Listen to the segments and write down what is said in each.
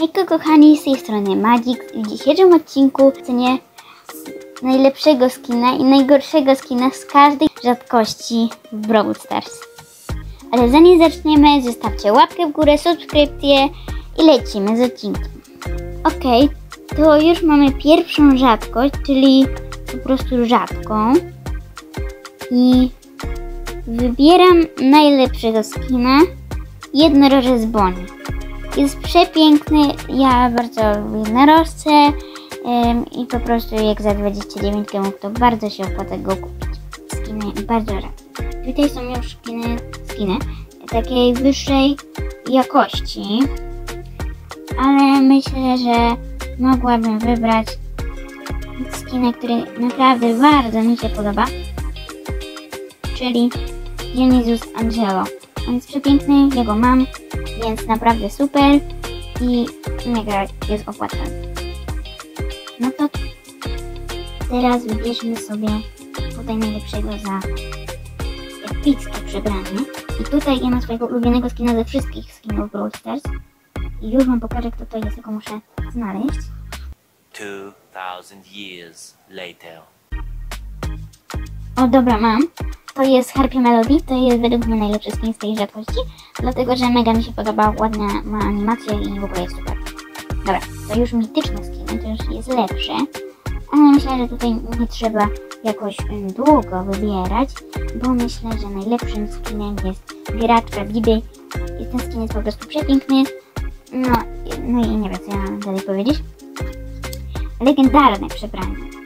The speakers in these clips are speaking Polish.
Hejko kochani, z tej strony Magik. W dzisiejszym odcinku cenię najlepszego skina i najgorszego skina z każdej rzadkości w Brawl Stars. Ale zanim zaczniemy, zostawcie łapkę w górę, subskrypcję i lecimy z odcinkiem. Ok, to już mamy pierwszą rzadkość, czyli po prostu rzadką. I wybieram najlepszego skina, jednorożec Bonnie. Jest przepiękny, ja bardzo lubię jednorożce ym, i po prostu jak za 29 gemów to bardzo się opłaca go kupić. Skiny bardzo rzadkie. Tutaj są już skiny, skiny takiej wyższej jakości, ale myślę, że mogłabym wybrać skinę, który naprawdę bardzo mi się podoba, czyli Dionysus Angelo. On jest przepiękny, ja go mam, więc naprawdę super i mega jest opłacalny. No to teraz wybierzmy sobie tutaj najlepszego za epickie przebranie. I tutaj ja mam swojego ulubionego skina ze wszystkich skinów Brawl Stars. I już wam pokażę kto to jest, tylko muszę znaleźć. 2000 years later. O dobra, mam. To jest Harpy Melody, to jest według mnie najlepszy skin z tej rzadkości, dlatego że mega mi się podoba, ładna ma animację i w ogóle jest super. Dobra, to już mityczne skiny, to już jest lepsze, ale myślę, że tutaj nie trzeba jakoś długo wybierać, bo myślę, że najlepszym skinem jest graczka Biby i ten skin jest po prostu przepiękny. No, no i nie wiem, co ja mam dalej powiedzieć. Legendarne przebranie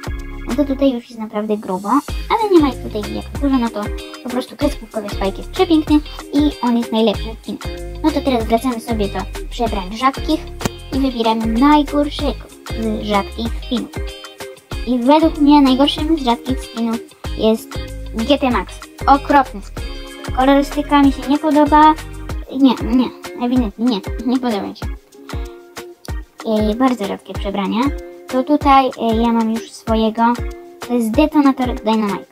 to tutaj już jest naprawdę grubo, ale nie ma ich tutaj jak dużo, no to po prostu kreskówkowy Spike jest przepiękny i on jest najlepszym skinem. No to teraz wracamy sobie do przebrań rzadkich i wybieramy najgorszego z rzadkich skinów. I według mnie najgorszym z rzadkich skinów jest GT Max. Okropny skin. Kolorystyka mi się nie podoba. Nie, nie, ewidentnie nie, nie podoba mi się. I bardzo rzadkie przebrania. To tutaj e, ja mam już swojego. To jest detonator Dynamite.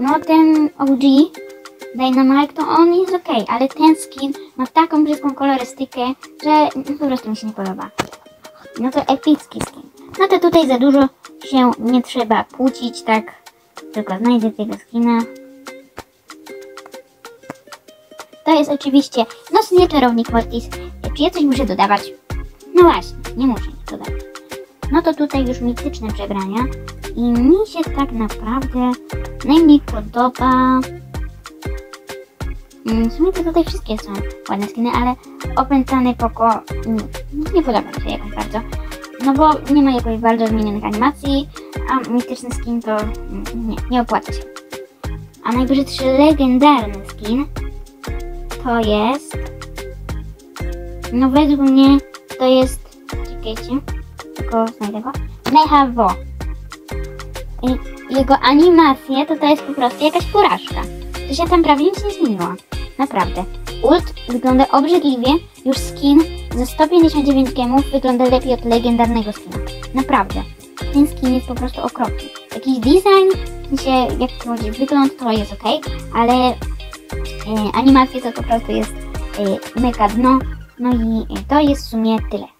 No ten OG Dynamite to on jest ok, ale ten skin ma taką brzydką kolorystykę, że po prostu mi się nie podoba. No to epicki skin. No to tutaj za dużo się nie trzeba płucić, tak? Tylko znajdę tego skina. To jest oczywiście nocny czarownik Mortis. Czy ja coś muszę dodawać? No właśnie, nie muszę nic dodawać. No to tutaj już mityczne przebrania i mi się tak naprawdę najmniej podoba. Mm, W sumie to tutaj wszystkie są ładne skiny, ale opętany poko mm, nie podoba mi się jakoś bardzo. No bo nie ma jakoś bardzo zmienionych animacji, a mityczny skin to mm, nie, nie opłaca się. A najbrzydszy legendarny skin to jest. No według mnie to jest. Czekajcie znajdę go. Mecha Wo. I jego animacja to to jest po prostu jakaś porażka. To się tam prawie nic nie zmieniło. Naprawdę. Ult wygląda obrzydliwie, już skin za 159 gemów wygląda lepiej od legendarnego skina. Naprawdę. Ten skin jest po prostu okropny. Jakiś design, w jak chodzi wygląd to jest ok, ale e, animacja to po prostu jest e, mega dno. No i e, to jest w sumie tyle.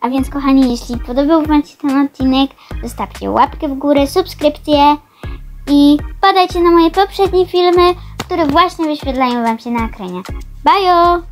A więc kochani, jeśli podobał Wam się ten odcinek, zostawcie łapkę w górę, subskrypcję i podajcie na moje poprzednie filmy, które właśnie wyświetlają Wam się na ekranie. Bajo!